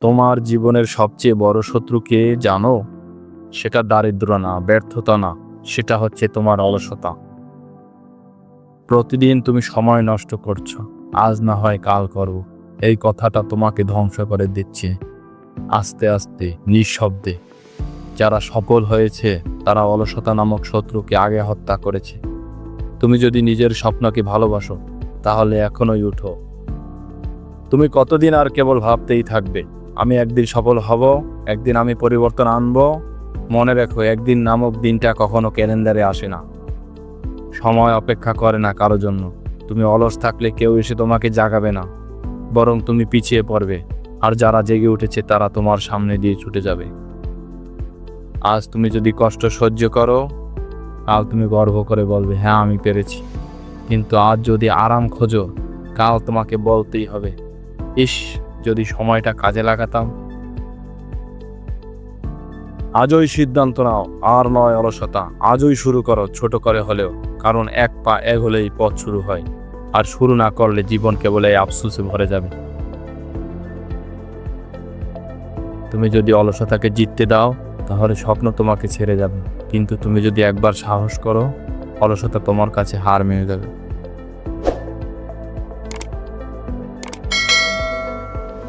তোমার জীবনের সবচেয়ে বড় শত্রু কে জানো? সেটা দারিদ্র না, ব্যর্থতা না, সেটা হচ্ছে তোমার অলসতা। প্রতিদিন তুমি সময় নষ্ট করছ, আজ না হয় কাল করো। এই কথাটা তোমাকে ধ্বংস করে দিচ্ছে। আস্তে আস্তে, নিঃশব্দে। যারা সফল হয়েছে, তারা অলসতা নামক শত্রুকে আগে হত্যা করেছে। তুমি যদি নিজের স্বপ্নকে ভালোবাসো, তাহলে এখনোই উঠো। তুমি কতদিন আর কেবল ভাবতেই থাকবে? আমি একদিন সফল হব, একদিন আমি পরিবর্তন আনব। মনে রেখো, একদিন নামক দিনটা কখনো ক্যালেন্ডারে আসে না। সময় অপেক্ষা করে না কারও জন্য। তুমি অলস থাকলে কেউ এসে তোমাকে জাগাবে না, বরং তুমি পিছিয়ে পড়বে। আর যারা জেগে উঠেছে, তারা তোমার সামনে দিয়ে ছুটে যাবে। আজ তুমি যদি কষ্ট সহ্য করো, কাল তুমি গর্ব করে বলবে হ্যাঁ আমি পেরেছি। কিন্তু আজ যদি আরাম খোঁজো, কাল তোমাকে বলতেই হবে, ইস যদি সময়টা কাজে লাগাতাম। আজই সিদ্ধান্ত নাও, আর নয় অলসতা। আজই শুরু করো, ছোট করে হলেও, কারণ এক পা এক হলেই পথ শুরু হয়। আর শুরু না করলে জীবন কেবল এই আফসোসে ভরে যাবে। তুমি যদি অলসতাকে জিততে দাও, তাহলে স্বপ্ন তোমাকে ছেড়ে যাবে। কিন্তু তুমি যদি একবার সাহস করো, অলসতা তোমার কাছে হার মেনে যাবে।